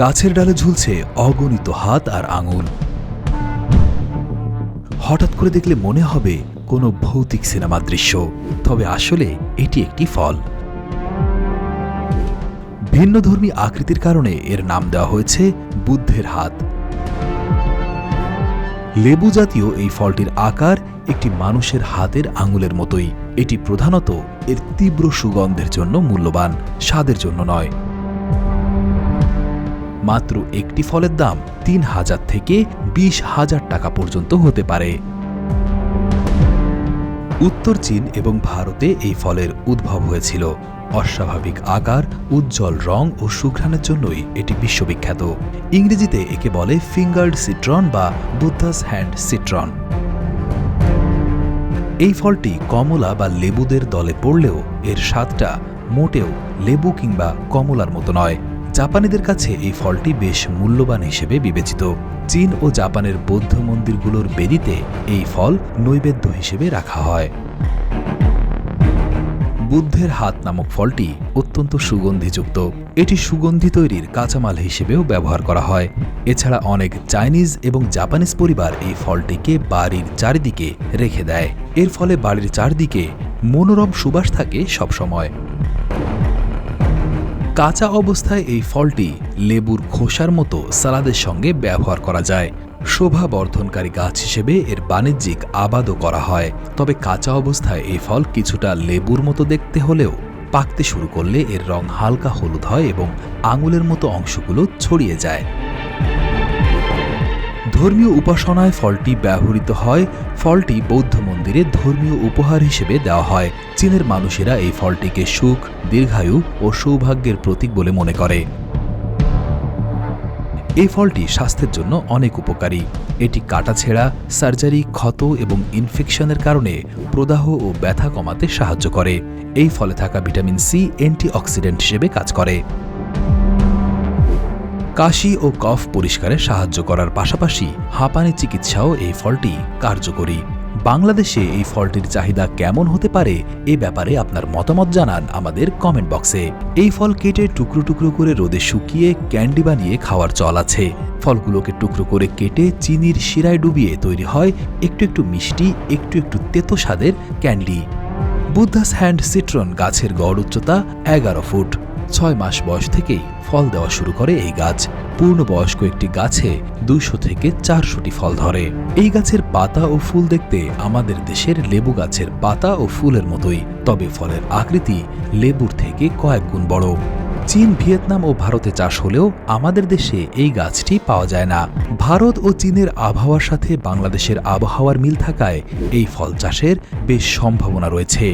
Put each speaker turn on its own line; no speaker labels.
গাছের ডালে ঝুলছে অগণিত হাত আর আঙুল। হঠাৎ করে দেখলে মনে হবে কোনো ভৌতিক সিনেমার দৃশ্য, তবে আসলে এটি একটি ফল। ভিন্নধর্মী আকৃতির কারণে এর নাম দেওয়া হয়েছে বুদ্ধের হাত। লেবু জাতীয় এই ফলটির আকার একটি মানুষের হাতের আঙুলের মতোই। এটি প্রধানত এর তীব্র সুগন্ধের জন্য মূল্যবান, স্বাদের জন্য নয়। মাত্র একটি ফলের দাম তিন হাজার থেকে বিশ হাজার টাকা পর্যন্ত হতে পারে। উত্তর চীন এবং ভারতে এই ফলের উদ্ভব হয়েছিল। অস্বাভাবিক আকার, উজ্জ্বল রং ও সুঘ্রাণের জন্যই এটি বিশ্ববিখ্যাত। ইংরেজিতে একে বলে ফিঙ্গার্ড সিট্রন বা বুদ্ধাস হ্যান্ড সিট্রন। এই ফলটি কমলা বা লেবুদের দলে পড়লেও এর স্বাদটা মোটেও লেবু কিংবা কমলার মতো নয়। জাপানিদের কাছে এই ফলটি বেশ মূল্যবান হিসেবে বিবেচিত। চীন ও জাপানের বৌদ্ধ মন্দিরগুলোর বেদিতে এই ফল নৈবেদ্য হিসেবে রাখা হয়। বুদ্ধের হাত নামক ফলটি অত্যন্ত সুগন্ধিযুক্ত। এটি সুগন্ধি তৈরির কাঁচামাল হিসেবেও ব্যবহার করা হয়। এছাড়া অনেক চাইনিজ এবং জাপানিজ পরিবার এই ফলটিকে বাড়ির চারিদিকে রেখে দেয়। এর ফলে বাড়ির চারদিকে মনোরম সুবাস থাকে সবসময়। কাঁচা অবস্থায় এই ফলটি লেবুর খোসার মতো সালাদের সঙ্গে ব্যবহার করা যায়। শোভা বর্ধনকারী গাছ হিসেবে এর বাণিজ্যিক আবাদও করা হয়। তবে কাঁচা অবস্থায় এই ফল কিছুটা লেবুর মতো দেখতে হলেও পাকতে শুরু করলে এর রং হালকা হলুদ হয় এবং আঙুলের মতো অংশগুলো ছড়িয়ে যায়। ধর্মীয় উপাসনায় ফলটি ব্যবহৃত হয়, ফলটি বৌদ্ধ মন্দিরে ধর্মীয় উপহার হিসেবে দেওয়া হয়। চীনের মানুষেরা এই ফলটিকে সুখ, দীর্ঘায়ু ও সৌভাগ্যের প্রতীক বলে মনে করে। এই ফলটি স্বাস্থ্যের জন্য অনেক উপকারী। এটি কাটাছেঁড়া সার্জারি, ক্ষত এবং ইনফেকশনের কারণে প্রদাহ ও ব্যথা কমাতে সাহায্য করে। এই ফলে থাকা ভিটামিন সি, অ্যান্টিঅক্সিডেন্ট হিসেবে কাজ করে। কাশি ও কফ পরিষ্কারে সাহায্য করার পাশাপাশি হাঁপানি চিকিৎসাও এই ফলটি কার্যকরী। বাংলাদেশে এই ফলটির চাহিদা কেমন হতে পারে এ ব্যাপারে আপনার মতামত জানান আমাদের কমেন্ট বক্সে। এই ফল কেটে টুকরো টুকরো করে রোদে শুকিয়ে ক্যান্ডি বানিয়ে খাওয়ার চল আছে। ফলগুলোকে টুকরো করে কেটে চিনির শিরায় ডুবিয়ে তৈরি হয় একটু একটু মিষ্টি, একটু একটু তেতো স্বাদের ক্যান্ডি। বুদ্ধাস হ্যান্ড সিট্রন গাছের গড় উচ্চতা এগারো ফুট। ছয় মাস বয়স থেকেই ফল দেওয়া শুরু করে এই গাছ। পূর্ণবয়স্ক একটি গাছে দুইশো থেকে চারশোটি ফল ধরে। এই গাছের পাতা ও ফুল দেখতে আমাদের দেশের লেবু গাছের পাতা ও ফুলের মতোই। তবে ফলের আকৃতি লেবুর থেকে কয়েক গুণ বড়। চীন, ভিয়েতনাম ও ভারতে চাষ হলেও আমাদের দেশে এই গাছটি পাওয়া যায় না। ভারত ও চীনের আবহাওয়ার সাথে বাংলাদেশের আবহাওয়ার মিল থাকায় এই ফল চাষের বেশ সম্ভাবনা রয়েছে।